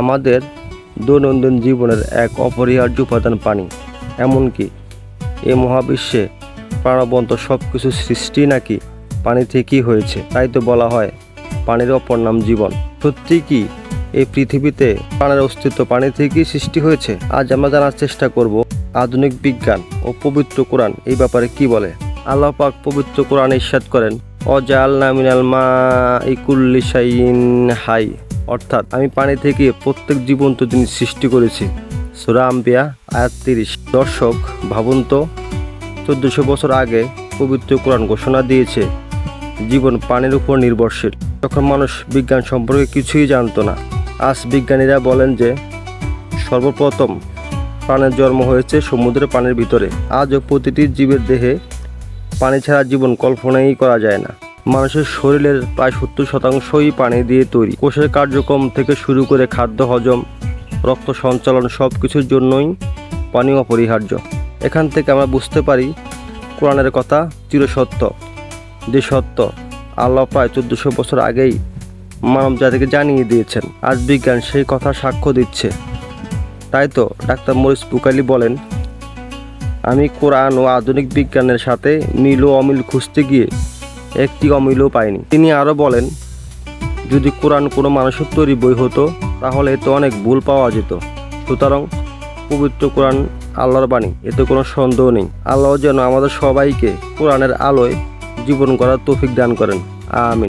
আমাদের দৈনন্দিন জীবনের এক অপরিহার্য উপাদান পানি। এমনকি এ মহাবিশ্বে প্রাণবন্ত সব কিছু সৃষ্টি নাকি পানি থেকেই হয়েছে, তাই তো বলা হয় পানির অপর নাম জীবন। সত্যি কি এই পৃথিবীতে প্রাণের অস্তিত্ব পানি থেকেই সৃষ্টি হয়েছে? আজ আমরা জানার চেষ্টা করব, আধুনিক বিজ্ঞান ও পবিত্র কোরআন এই ব্যাপারে কি বলে? আল্লাহ পাক পবিত্র কোরআন ইরশাদ করেন অজাল নামিনাল মা ইকুল্লিশাইন হাই। অর্থাৎ আমি পানি থেকে প্রত্যেক জীবন্ত জিনিস সৃষ্টি করেছি। সুরা আম্বিয়া, আয়াত তিরিশ। দর্শক, ভাবুন তো, চোদ্দশো বছর আগে পবিত্র কোরআন ঘোষণা দিয়েছে, জীবন পানির উপর নির্ভরশীল। তখন মানুষ বিজ্ঞান সম্পর্কে কিছুই জানতো না। আজ বিজ্ঞানীরা বলেন যে, সর্বপ্রথম প্রাণের জন্ম হয়েছে সমুদ্রের পানির ভিতরে। আজও প্রতিটি জীবের দেহে পানি ছাড়া জীবন কল্পনাই করা যায় না। মানুষের শরীরের প্রায় সত্তর শতাংশই পানি দিয়ে তৈরি। কোষের কার্যক্রম থেকে শুরু করে খাদ্য হজম, রক্ত সঞ্চালন সব কিছুর জন্যই পানি অপরিহার্য। এখান থেকে আমরা বুঝতে পারি, কোরআনের কথা চিরসত্য। যে সত্য আল্লাহ প্রায় চোদ্দশো বছর আগেই মানব জাতিকে জানিয়ে দিয়েছেন। আজ বিজ্ঞান সেই কথা সাক্ষ্য দিচ্ছে। তাই তো ডাক্তার মরিস পুকালি বলেন, আমি কোরআন ও আধুনিক বিজ্ঞানের সাথে মিল ও অমিল খুঁজতে গিয়ে একটি অমিলও পায়নি। তিনি আরও বলেন, যদি কোরআন কোনো মানুষের তৈরি বই হতো, তাহলে এতে অনেক ভুল পাওয়া যেত। সুতরাং পবিত্র কোরআন আল্লাহর বাণী, এতে কোনো সন্দেহ নেই। আল্লাহ যেন আমাদের সবাইকে কোরআনের আলোয় জীবন করার তৌফিক দান করেন। আমিন।